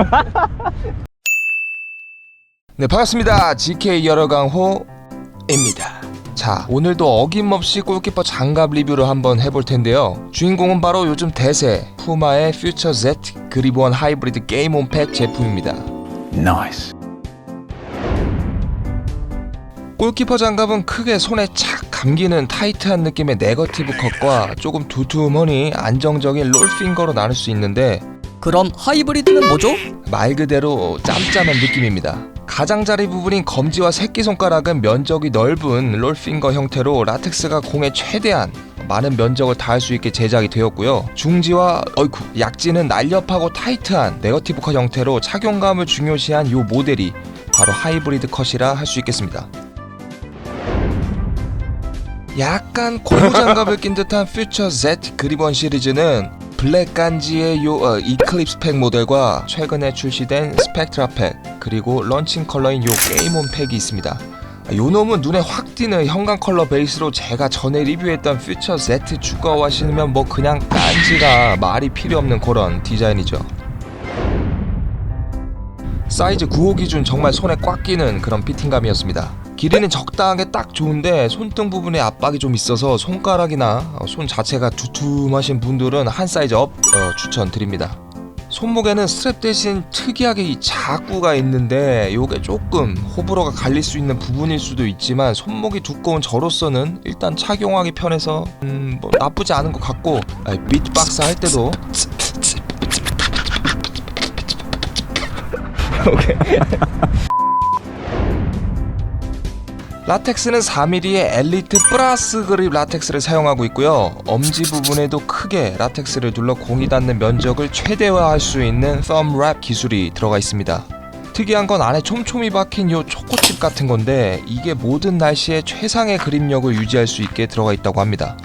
네 반갑습니다. GK 열어강호입니다. 자 오늘도 어김없이 골키퍼 장갑 리뷰를 한번 해볼 텐데요. 주인공은 바로 요즘 대세 푸마의 퓨처 Z 그리브원 하이브리드 게임 온팩 제품입니다. Nice. 골키퍼 장갑은 크게 손에 착 감기는 타이트한 느낌의 네거티브 컷과 조금 두툼하니 안정적인 롤핑거로 나눌 수 있는데 그럼 하이브리드는 뭐죠? 말 그대로 짬짬한 느낌입니다. 가장자리 부분인 검지와 새끼손가락은 면적이 넓은 롤핑거 형태로 라텍스가 공에 최대한 많은 면적을 닿을 수 있게 제작이 되었고요. 중지와 어이쿠 약지는 날렵하고 타이트한 네거티브 컷 형태로 착용감을 중요시한 이 모델이 바로 하이브리드 컷이라 할 수 있겠습니다. 약간 고무 장갑을 낀 듯한 퓨처 Z 그리번 시리즈는 블랙 간지의 요 어, 이클립스 팩 모델과 최근에 출시된 스펙트라 팩 그리고 런칭 컬러인 요 게임온 팩이 있습니다. 아, 요 놈은 눈에 확 띄는 형광 컬러 베이스로 제가 전에 리뷰했던 퓨처 Z 추가와 신으면 뭐 그냥 깐지가 말이 필요 없는 그런 디자인이죠. 사이즈 9호 기준 정말 손에 꽉 끼는 그런 피팅감이었습니다. 길이는 적당하게 딱 좋은데 손등 부분에 압박이 좀 있어서 손가락이나 어, 손 자체가 두툼하신 분들은 한 사이즈 업 어, 추천드립니다. 손목에는 스트랩 대신 특이하게 이 자구가 있는데 요게 조금 호불호가 갈릴 수 있는 부분일 수도 있지만 손목이 두꺼운 저로서는 일단 착용하기 편해서 음, 뭐 나쁘지 않은 것 같고 아, 비트박스 할 때도 라텍스는 4mm의 엘리트 플러스 그립 라텍스를 사용하고 있고요. 엄지 부분에도 크게 라텍스를 눌러 공이 닿는 면적을 최대화할 수 있는 썸랩 기술이 들어가 있습니다. 특이한 건 안에 촘촘히 박힌 요 초코칩 같은 건데 이게 모든 날씨에 최상의 그립력을 유지할 수 있게 들어가 있다고 합니다.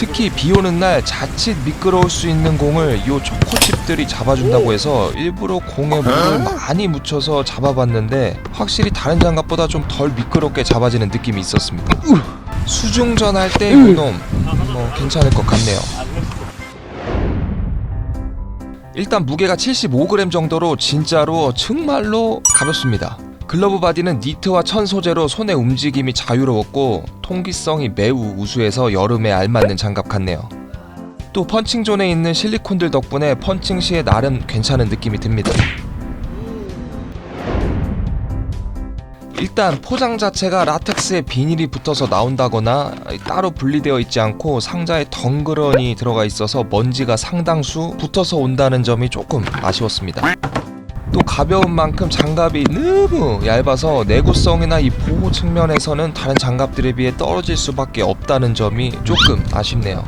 특히 비 오는 날 자칫 미끄러울 수 있는 공을 요 초코칩들이 잡아준다고 해서 일부러 공에 물을 많이 묻혀서 잡아봤는데 확실히 다른 장갑보다 좀 덜 미끄럽게 잡아지는 느낌이 있었습니다. 수중전 할때 이놈 뭐 괜찮을 것 같네요. 일단 무게가 75g 정도로 진짜로 정말로 가볍습니다. 글러브 바디는 니트와 천 소재로 손의 움직임이 자유로웠고 통기성이 매우 우수해서 여름에 알맞는 장갑 같네요. 또 펀칭존에 있는 실리콘들 덕분에 펀칭 시에 나름 괜찮은 느낌이 듭니다. 일단 포장 자체가 라텍스에 비닐이 붙어서 나온다거나 따로 분리되어 있지 않고 상자에 덩그러니 들어가 있어서 먼지가 상당수 붙어서 온다는 점이 조금 아쉬웠습니다. 또 가벼운 만큼 장갑이 너무 얇아서 내구성이나 이 보호 측면에서는 다른 장갑들에 비해 떨어질 수밖에 없다는 점이 조금 아쉽네요.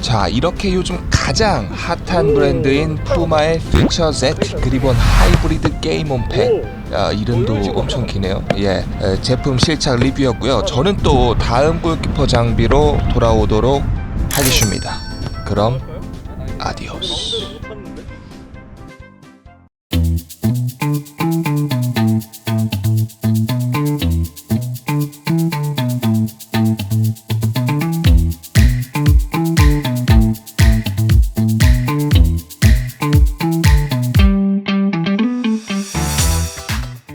자 이렇게 요즘 가장 핫한 브랜드인 푸마의 퓨처 Z 그리본 하이브리드 게임 온팩. 야, 이름도 엄청 기네요. 예 에, 제품 실착 리뷰였고요. 저는 또 다음 골키퍼 장비로 돌아오도록 하겠습니다. 그럼 아디오스